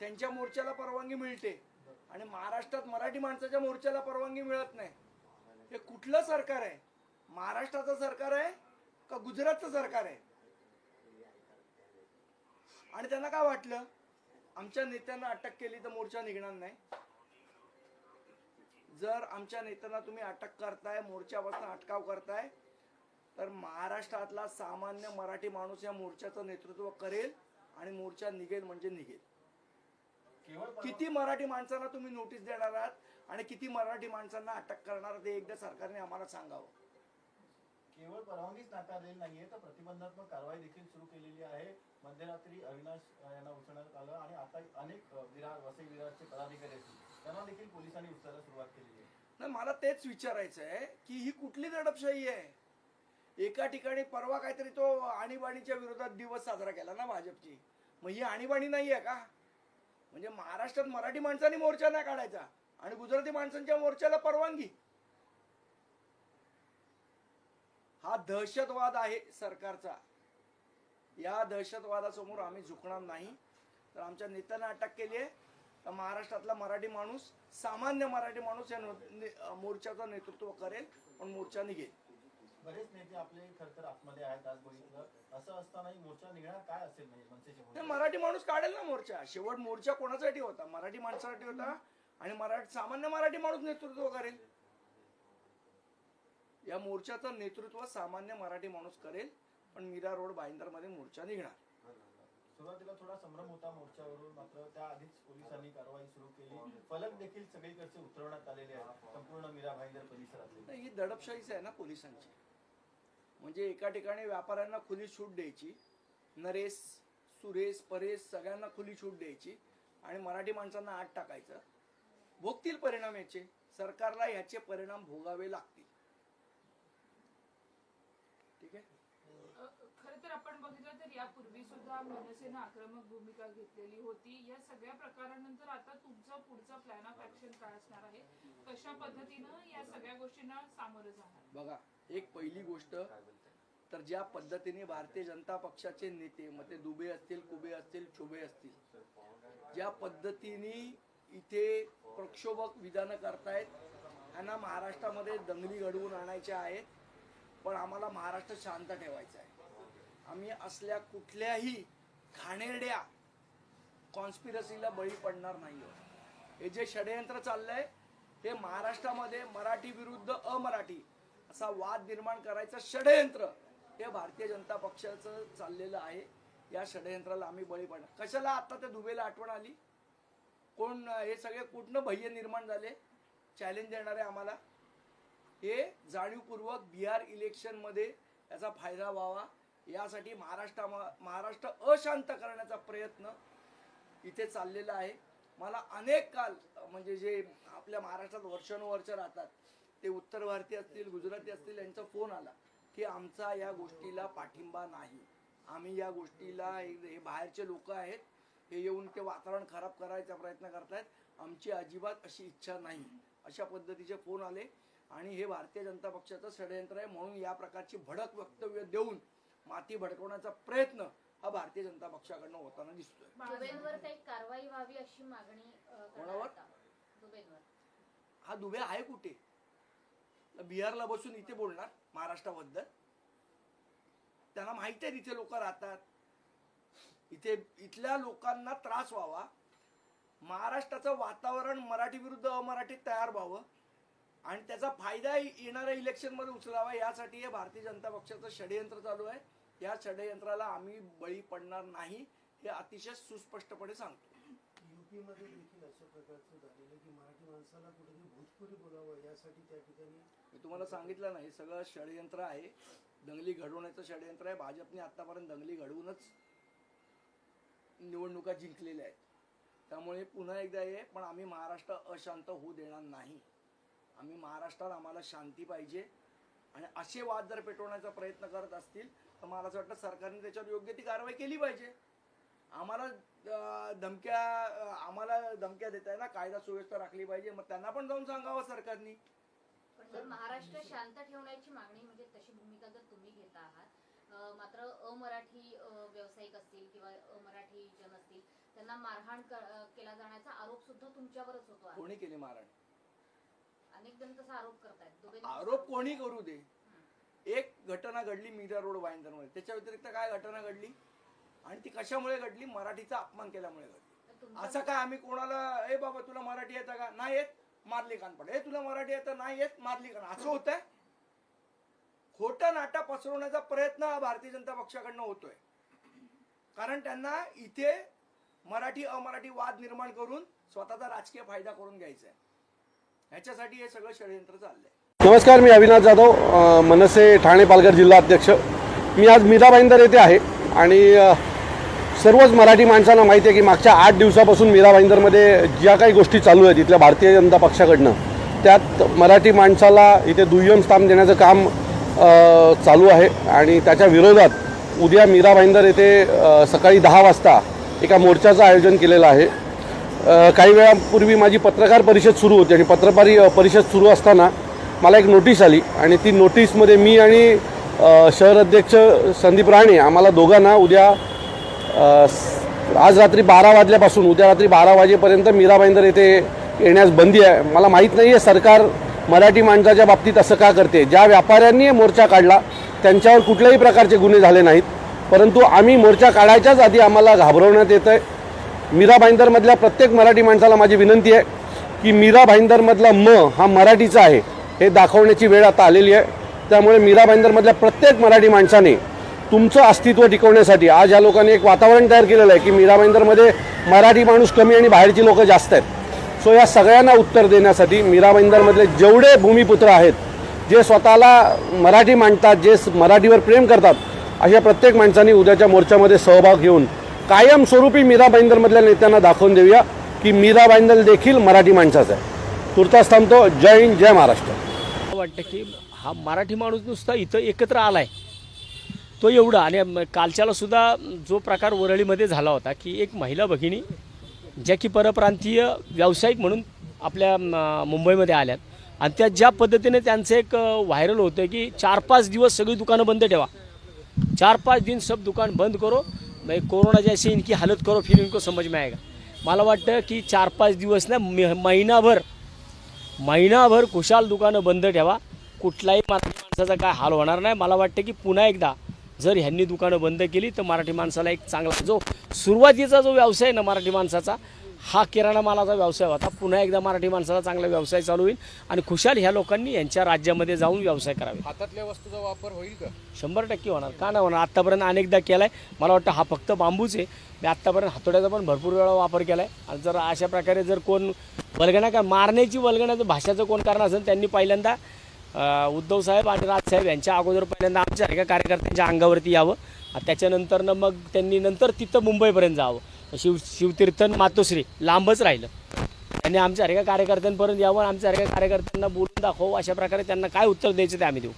त्यांच्या मोर्चाला परवानगी मिळते. आणि महाराष्ट्रात मराठी माणसाच्या मोर्चाला परवानगी मिळत नाही. हे कुठलं सरकार आहे? महाराष्ट्राचं सरकार आहे का गुजरातचं सरकार आहे? आणि त्यांना काय वाटलं? आमच्या नेत्यांना अटक केली तर मोर्चा निघणार नाही. जर आमच्या नेत्यांना तुम्ही अटक करताय मोर्चापासून अटकाव करताय तर महाराष्ट्रातला सामान्य मराठी माणूस या मोर्चाचं नेतृत्व करेल आणि मोर्चा निघेल म्हणजे निघेल. किती मराठी माणसांना तुम्ही नोटीस देणार आहात आणि किती मराठी माणसांना अटक करणार ते एकदा सरकारने आम्हाला सांगावं? केवळ परवानगीच नाकारलेली नाहीये तर प्रतिबंधात्मक कारवाई देखील सुरू केलेली आहे. मध्यरात्री अविनाश यांना उचलण्यात आलं आणि आता अनेक विरार वसई विरारचे पदाधिकारी असतील त्यांना देखील पोलिसांनी उचलायला सुरुवात केलेली आहे. नाही मला तेच विचारायचं आहे की ही कुठली दडपशाही आहे? एका ठिकाणी परवा काहीतरी तो आणीबाणीच्या विरोधात दिवस साजरा केला ना भाजपची. मग ही आणीबाणी नाही आहे का? म्हणजे महाराष्ट्रात मराठी माणसांनी मोर्चा नाही काढायचा आणि गुजराती माणसांच्या मोर्चाला परवानगी. हा दहशतवाद आहे सरकारचा. या दहशतवादासमोर आम्ही झुकणार नाही. तर आमच्या नेत्यांना अटक केली आहे. तर महाराष्ट्रातला मराठी माणूस सामान्य मराठी माणूस या मोर्चाचं नेतृत्व करेल पण मोर्चा निघेल. बरेच नेते आपले खर तर आतमध्ये आहेत आज बघितलं. असं असतानाही मोर्चा निघणार काय असेल म्हणजे मनसेचे? मराठी माणूस काढेल ना मोर्चा. शेवट मोर्चा कोणासाठी होता? मराठी माणसासाठी होता? आणि मराठी सामान्य मराठी माणूस नेतृत्व करेल. या मोर्चाचं नेतृत्व सामान्य मराठी माणूस करेल पण मीरा रोडमध्ये मोर्चा निघणार. सुरुवातीला थोडा संभ्रम होता मोर्चावरून मात्र त्याआधीच पोलिसांनी कारवाई सुरू केली. फलक देखील सगळीकडचे उतरवण्यात आलेले आहेत. संपूर्ण मीरा भाईंदर परिसरातले. ही दडपशाहीच आहे ना पोलिसांची. म्हणजे एका ठिकाणी व्यापाऱ्यांना खुली सूट द्यायची नरेश सुरेश परेश सगळ्यांना खुली सूट द्यायची आणि मराठी माणसांना आत टाकायचं. भोगतील परिणाम याचे सरकारला याचे परिणाम भोगावे लागतील. ठीक आहे? खर तर आपण बघितलं तर यापूर्वी सुद्धा मनसेनं आक्रमक भूमिका घेतलेली होती. या सगळ्या प्रकारानंतर आता तुमचं पुढचं प्लॅन ऑफ ऍक्शन काय असणार आहे? कशा पद्धतीनं या सगळ्या गोष्टींना सामोरं जाणार? बघा एक पहिली गोष्ट तर ज्या पद्धतीने भारतीय जनता पक्षाचे नेते मग ते दुबे असतील कुबे असतील चोबे असतील ज्या पद्धतीने इथे प्रक्षोभक विधानं करतायत त्यांना महाराष्ट्रामध्ये दंगली घडवून आणायच्या आहेत पण आम्हाला महाराष्ट्र शांत ठेवायचा आहे. आम्ही असल्या कुठल्याही घाणेरड्या कॉन्स्पिरसीला बळी पडणार नाही हे जे षडयंत्र चाललंय हे महाराष्ट्रामध्ये मराठी विरुद्ध अमराठी असा वाद निर्माण करायचं षडयंत्र हे भारतीय जनता पक्षाचं चाललेलं आहे. या षडयंत्राला आम्ही बळी पडणार. कशाला आता त्या दुबेला आठवण आली? कोण हे सगळे कुठनं भय्य निर्माण झाले? चॅलेंज देणारे आम्हाला. हे जाणीवपूर्वक बिहार इलेक्शनमध्ये याचा फायदा व्हावा. यासाठी महाराष्ट्रा महाराष्ट्र अशांत करण्याचा प्रयत्न इथे चाललेला आहे. मला अनेक काल म्हणजे जे आपल्या महाराष्ट्रात वर्षानुवर्ष राहतात ते उत्तर भारतीय असतील गुजराती असतील यांचा फोन आला की आमचा या गोष्टीला पाठिंबा नाही. आम्ही या गोष्टीला हे बाहेरचे लोक आहेत हे येऊन ते वातावरण खराब करायचा प्रयत्न करतायत. आमची अजिबात अशी इच्छा नाही. अशा पद्धतीचे फोन आले आणि हे भारतीय जनता पक्षाचं षडयंत्र आहे म्हणून या प्रकारची भडक वक्तव्य देऊन माती भडकवण्याचा प्रयत्न हा भारतीय जनता पक्षाकडनं होताना दिसतोय. कारवाई व्हावी अशी मागणी कोणावर? हा दुबे आहे कुठे? बिहारला बसून इथे बोलणार महाराष्ट्राबद्दल. त्यांना माहिती आहे तिथे लोक राहतात. इथे इथल्या लोकांना त्रास व्हावा. महाराष्ट्राचं वातावरण मराठी विरुद्ध अमराठीत तयार व्हावं. आणि त्याचा फायदा येणाऱ्या इलेक्शनमध्ये उचलावा यासाठी हे भारतीय जनता पक्षाचं षडयंत्र चालू आहे. या षडयंत्राला आम्ही बळी पडणार नाही हे अतिशय सुस्पष्टपणे सांगतो. मध्ये देखील अशा प्रकारचं झालेलं की मराठी माणसाला कुठेतरी भूतपुरी बोलावं यासाठी त्या ठिकाणी मी तुम्हाला सांगितलं ना हे सगळं षडयंत्र आहे. दंगली घडवण्याचं षडयंत्र आहे. भाजपने आतापर्यंत दंगली घडवूनच निवडणुका जिंकलेल्या आहेत. त्यामुळे पुन्हा एकदा हे पण आम्ही महाराष्ट्र अशांत होऊ देणार नाही. आम्ही महाराष्ट्रात आम्हाला शांती पाहिजे आणि असे वाद जर पेटवण्याचा प्रयत्न करत असतील तर मला असं वाटतं सरकारने त्याच्यावर योग्य ती कारवाई केली पाहिजे. आम्हाला धमक्या आम्हाला धमक्या देत आहे ना कायदा सुव्यवस्था राखली पाहिजे मग त्यांना पण जाऊन सांगावं सरकारनी. पण महाराष्ट्र शांत ठेवण्याची मागणी म्हणजे तशी भूमिका जर तुम्ही घेता आहात मात्र अमराठी व्यावसायिक असतील किंवा अमराठी जन असतील त्यांना मारहाण केला जाण्याचा आरोप सुद्धा तुमच्यावरच होतो. कोणी केली मारण अनेक जण तसा आरोप करतायत. आरोप कोणी करू दे? एक घटना घडली मीरा रोडमध्ये त्याच्या व्यतिरिक्त काय घटना घडली? आणि ती कशामुळे घडली? मराठीचा अपमान केल्यामुळे घडली. असं काय आम्ही कोणाला ए बाबा तुला मराठी येतं का? नाही येत. मारली कानपड ए तुला मराठी येतं? नाही येत. मारली कान असं होत आहे खोटं नाटा पसरवण्याचा प्रयत्न हा भारतीय जनता पक्षाकडनं होतोय. कारण त्यांना इथे मराठी अमराठी वाद निर्माण करून स्वतःचा राजकीय फायदा करून घ्यायचा आहे ह्याच्यासाठी हे सगळं षडयंत्र चाललंय. नमस्कार मी अविनाश जाधव मनसे ठाणे पालघर जिल्हा अध्यक्ष. मी आज मीरा भाईंदर येथे आहे आणि सर्वच मराठी माणसांना माहिती आहे की मागच्या आठ दिवसापासून मीरा भाईंदरमध्ये ज्या काही गोष्टी चालू आहेत इथल्या भारतीय जनता पक्षाकडनं त्यात मराठी माणसाला इथे दुय्यम स्थान देण्याचं काम चालू आहे आणि त्याच्या विरोधात उद्या मीरा भाईंदर येथे सकाळी दहा वाजता एका मोर्चाचं आयोजन केलेलं आहे. काही वेळापूर्वी माझी पत्रकार परिषद सुरू होती आणि पत्रकारी परिषद सुरू असताना मला एक नोटीस आली आणि ती नोटीसमध्ये मी आणि शहर अध्यक्ष संदीप राणे आम्हाला दोघांना उद्या आज रात्री बारा वाजल्यापासून उद्या रात्री बारा वाजेपर्यंत मीरा भाईंदर येथे येण्यास बंदी आहे. मला माहीत नाही आहे सरकार मराठी माणसाच्या बाबतीत असं का करते. ज्या व्यापाऱ्यांनी मोर्चा काढला त्यांच्यावर कुठल्याही प्रकारचे गुन्हे झाले नाहीत. परंतु आम्ही मोर्चा काढायच्याच आधी आम्हाला घाबरवण्यात येतं आहे मीरा भाईंदरमधल्या प्रत्येक मराठी माणसाला माझी विनंती आहे की मीरा भाईंदरमधला म हा मराठीचा आहे. हे दाखवण्याची वेळ आता आलेली आहे. त्यामुळे मीरा भाईंदरमधल्या प्रत्येक मराठी माणसाने तुमचं अस्तित्व टिकवण्यासाठी आज या लोकांनी एक वातावरण तयार केलेलं आहे की मीरा भाईंदरमध्ये मराठी माणूस कमी आणि बाहेरची लोकं जास्त आहेत. सो या सगळ्यांना उत्तर देण्यासाठी मीरा भाईंदरमधले जेवढे भूमिपुत्र आहेत जे स्वतःला मराठी मांडतात जे मराठीवर प्रेम करतात अशा प्रत्येक माणसांनी उद्याच्या मोर्चामध्ये सहभाग घेऊन कायमस्वरूपी मीरा भाईंदरमधल्या नेत्यांना दाखवून देऊया की मीरा भाईंदर देखील मराठी माणसाचा आहे. तुर्तास थांबतो. जय हिंद जय महाराष्ट्र. वाटतं की हा मराठी माणूस नुसता इथं एकत्र आला आहे तो एवढा. आणि कालच्यालासुद्धा कालच्याला सुद्धा जो प्रकार वरळीमध्ये झाला होता की एक महिला भगिनी ज्या की परप्रांतीय व्यावसायिक म्हणून आपल्या मुंबईमध्ये आल्यात आणि त्या ज्या पद्धतीने त्यांचं एक व्हायरल होतं की चार पाच दिवस सगळी दुकानं बंद ठेवा. चार पाच दिन सब दुकान बंद करो. म्हणजे कोरोना जैसे इनकी हालत करो फिर इनको समझ में आएगा. मला वाटतं की चार पाच दिवस ना महिनाभर महिनाभर खुशाल दुकानं बंद ठेवा. कुठलाही माणसाचा काय हाल होणार नाही. मला वाटतं की पुन्हा एकदा जर ह्यांनी दुकानं बंद केली तर मराठी माणसाला एक चांगला जो सुरुवातीचा जो व्यवसाय आहे ना मराठी माणसाचा हा किराणा मालाचा व्यवसाय होता. पुन्हा एकदा मराठी माणसाला चांगला व्यवसाय चालू होईल आणि खुशाल ह्या लोकांनी यांच्या राज्यामध्ये जाऊन व्यवसाय करावे. हातातल्या वस्तूचा वापर होईल का? शंभर टक्के होणार. का नाही होणार? आत्तापर्यंत अनेकदा केला आहे मला वाटतं हा फक्त बांबूच आहे. मी आत्तापर्यंत हातोड्याचा पण भरपूर वेळा वापर केला आहे आणि जर अशा प्रकारे जर कोण वल्गणा का मारण्याची वल्गण्याचं भाषाचं कोण कारण असेल त्यांनी पहिल्यांदा उद्धव साहेब आणि राजसाहेब यांच्या अगोदर पहिल्यांदा आमच्या एका कार्यकर्त्यांच्या अंगावरती यावं. त्याच्यानंतर त्याच्यानंतरनं मग त्यांनी नंतर तिथं मुंबईपर्यंत जावं. शिव शिवतीर्थन मातोश्री लांबच राहिलं. त्यांनी आमच्या सारख्या कार्यकर्त्यांपर्यंत यावं आमच्या सारख्या कार्यकर्त्यांना बोलून दाखवू अशा प्रकारे त्यांना काय उत्तर द्यायचं ते आम्ही देऊ.